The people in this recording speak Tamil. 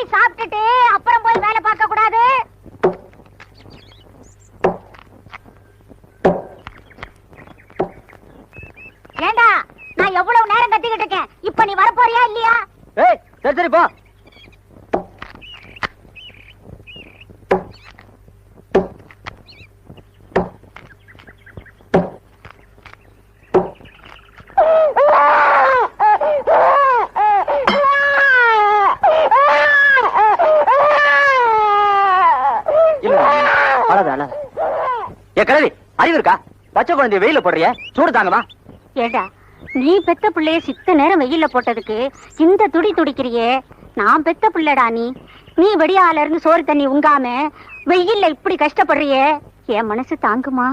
போய் சாப்பிட்டுட்டு அப்புறம் போய் வேலை பார்க்க கூடாது. ஏண்டா நான் எவ்வளவு நேரம் கத்திக்கிட்டு இருக்கேன்? இப்ப நீ வரப்போறியா இல்லையா? சரி போ. அழாத, அழாத. ஏ கிழவி அறிவு இருக்கா? பச்சை குழந்தைய வெயில போடுறிய? சூடு தாங்கம்மா. ஏடா நீ பெத்த பிள்ளைய சித்த நேரம் வெயில்ல போட்டதுக்கு இந்த துடி துடிக்கிறியே? நான் பெத்த பிள்ளைடா நீ. நீ வெடியால இருந்து சோறு தண்ணி உங்காம வெயில்ல இப்படி கஷ்டப்படுறியே? என் மனசு தாங்குமா?